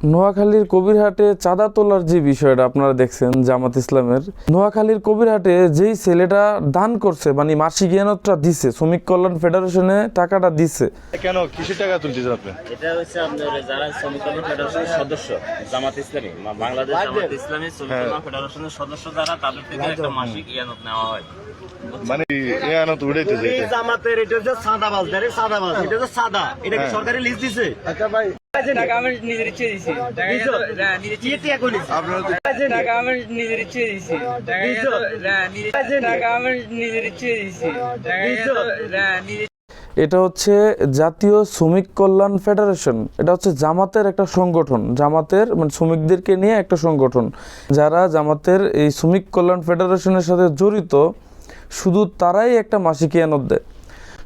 নোয়াখালীর কবিরহাটে চাঁদা তোলার যে বিষয়টা আপনারা দেখছেন জামাত ইসলামের নোয়াখালীর কবিরহাটে যেই ছেলেটা দান করছে মানে মাসিক ইয়ানতটা দিছে শ্রমিক কল্যাণ ফেডারেশনে টাকাটা দিছে। কেন? কিসের টাকা তুলতেছেন আপনি? এটা হচ্ছে আপনার যারা শ্রমিক কল্যাণ ফেডারেশনের সদস্য জামাত ইসলামী বাংলাদেশ জামাত ইসলামী শ্রমিক কল্যাণ ফেডারেশনের সদস্য যারা তাদের থেকে একটা মাসিক ইয়ানত নেওয়া হয়। মানে এ আনত উড়াইতেছে এটা। জামাতের এটা হচ্ছে সাদাবাজ ডাইরেক্ট সাদাবাজ এটা হচ্ছে সাদা এটা কি সরকারি লিস্ট দিছে? ইচ্ছে দিছি টাকা? নিজের ইচ্ছে টাকা নিজের ইচ্ছে দিছি। টাকা? নিজের- ইচ্ছে দিছি। এটা হচ্ছে জাতীয় শ্রমিক কল্যাণ ফেডারেশন। এটা হচ্ছে জামাতের একটা সংগঠন। জামাতের মানে শ্রমিকদেরকে নিয়ে একটা সংগঠন। যারা জামাতের এই শ্রমিক কল্যাণ ফেডারেশনের সাথে জড়িত শুধু তারাই একটা মাসিক ইয়ানত দেয়।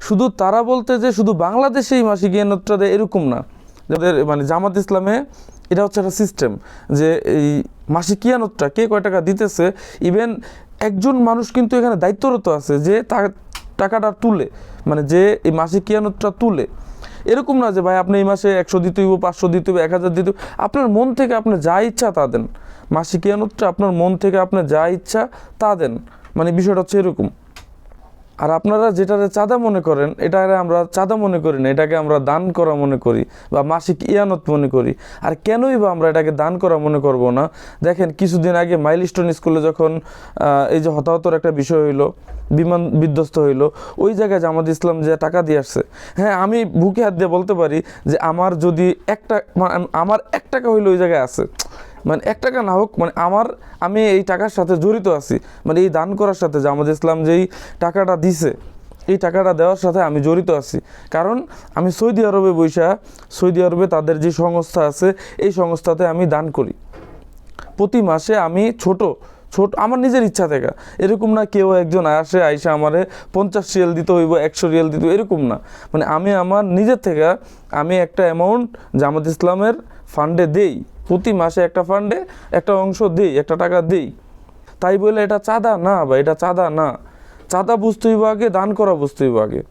শুধু তারা বলতে যে শুধু বাংলাদেশে এই মাসিক ইয়ানতটা দেয় এরকম না। যাদের মানে জামাত ইসলামে এটা হচ্ছে একটা সিস্টেম যে এই মাসিক ইয়ানতটা কে কয় টাকা দিতেছে ইভেন একজন মানুষ কিন্তু এখানে দায়িত্বরত আছে যে টাকাটা তুলে মানে যে এই মাসিক কিয়ানতটা তুলে। এরকম না যে ভাই আপনি এই মাসে একশো দিতে হইব, পাঁচশো দিতে হইব, এক হাজার দিতে আপনার মন থেকে আপনি যা ইচ্ছা তা দেন। মাসিক কিয়ানতটা আপনার মন থেকে আপনি যা ইচ্ছা তা দেন। মানে বিষয়টা হচ্ছে এরকম। আর আপনারা যেটারে চাঁদা মনে করেন এটাকে আমরা চাঁদা মনে করি না, এটাকে আমরা দান করা মনে করি বা মাসিক ইয়ানত মনে করি। আর কেনই বা আমরা এটাকে দান করা মনে করব না? দেখেন, কিছুদিন আগে মাইলস্টোন স্কুলে যখন এই যে হতাহতর একটা বিষয় হইল, বিমান বিধ্বস্ত হইল, ওই জায়গায় জামাত ইসলাম যে টাকা দিয়ে আসছে হ্যাঁ আমি বুকে হাত দিয়ে বলতে পারি যে আমার যদি একটা মা- আমার এক টাকা হইল ওই জায়গায় আছে। মানে এক টাকা না হোক মানে আমার, আমি এই টাকার সাথে জড়িত আছি। মানে এই দান করার সাথে জামাত ইসলাম যেই টাকাটা দিছে, এই টাকাটা দেওয়ার সাথে আমি জড়িত আছি। কারণ আমি সৌদি আরবে বৈশা, সৌদি আরবে তাদের যে সংস্থা আছে, এই সংস্থাতে আমি দান করি। প্রতি মাসে আমি ছোট ছোট, আমার নিজের ইচ্ছা থেকে। এরকম না কেউ একজন আসে, আইসা আমারে পঞ্চাশ রিয়াল দিতে হইব, একশো রিয়াল দিতে এরকম না। মানে আমি আমার নিজের থেকে আমি একটা অ্যামাউন্ট জামাত ইসলামের ফান্ডে দেই। প্রতি মাসে একটা ফান্ডে একটা অংশ দিই, একটা টাকা দিই। তাই বলে এটা চাঁদা? না বা এটা চাঁদা না। চাঁদা বুঝতেই হইব আগে, দান করা বুঝতেই হইব আগে।